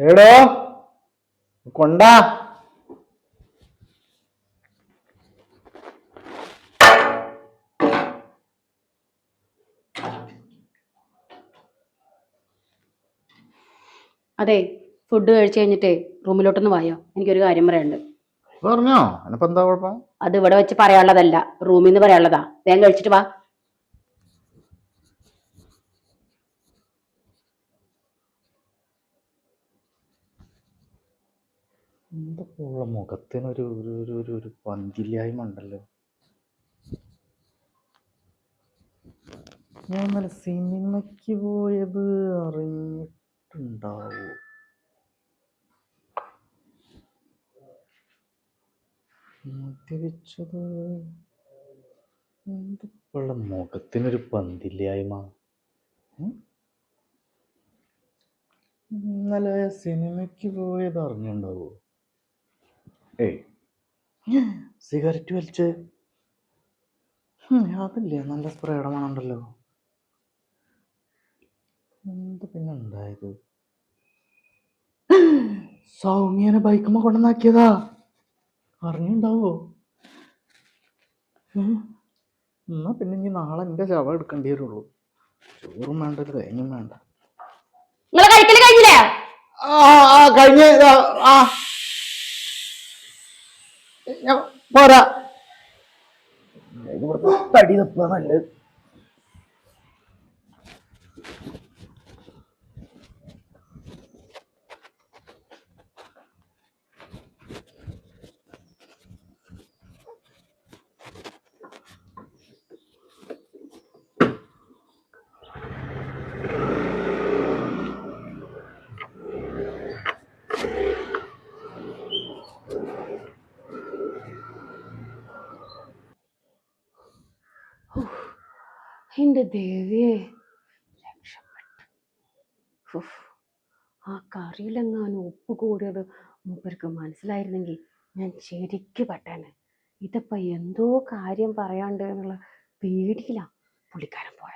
എടോ കൊണ്ടാ? അതെ ഫുഡ് കഴിച്ചു കഴിഞ്ഞിട്ടേ റൂമിലോട്ടൊന്ന് വായോ. എനിക്കൊരു കാര്യം പറയാനുണ്ട്. പറഞ്ഞോ. അതിനിപ്പോ എന്താ കുഴപ്പം? അത് ഇവിടെ വെച്ച് പറയാനുള്ളതല്ല. റൂമിൽ നിന്ന് പറയാനുള്ളതാ. വേഗം കഴിച്ചിട്ട് വാ. എന്താ ഉള്ള മുഖത്തിനൊരു ഒരു ഒരു ഒരു ഒരു പന്തില്ലായ്മ ഉണ്ടല്ലോ. ഞാൻ ഇന്നലെ സിനിമയ്ക്ക് പോയത് അറിഞ്ഞിട്ടുണ്ടാവോ? മദ്യപിച്ചത് എന്തൊക്കെയുള്ള മുഖത്തിനൊരു പന്തില്ലായ്മ നല്ല സിനിമയ്ക്ക് പോയത് അറിഞ്ഞിട്ടുണ്ടാവോ? ഏയ്. സിഗരറ്റ് വലിച്ച്. അതല്ലേ നല്ല സ്പ്രേയുടെ മണമുണ്ടല്ലോ എന്ത് പിന്നെ ഉണ്ടായത്? സൗമ്യനെ ബൈക്കുമ്പോ കൊണ്ടുവന്നാക്കിയതാ. അറിഞ്ഞുണ്ടാവോ? എന്നാ പിന്നെ ഇനി നാളെ എന്റെ ശവം എടുക്കേണ്ടി വരുള്ളൂ. ചോറും വേണ്ട ഒരു തേങ്ങയും വേണ്ട. കഴിഞ്ഞില്ലേ? ആ കഴിഞ്ഞ ആ. പോരാ. തടി തപ്പുക നല്ലത്. എന്റെ ദേവിയെ രക്ഷപ്പെട്ടു. ആ കറിയിലെങ്ങാനും ഉപ്പ് കൂടിയത് മൂപ്പർക്ക് മനസ്സിലായിരുന്നെങ്കിൽ ഞാൻ ശരിക്ക് പെട്ടേനെ ഇതിപ്പോ എന്തോ കാര്യം പറയാണ്ട് എന്നുള്ള പേടിയിലാണ് പുള്ളിക്കാരൻ പോയത്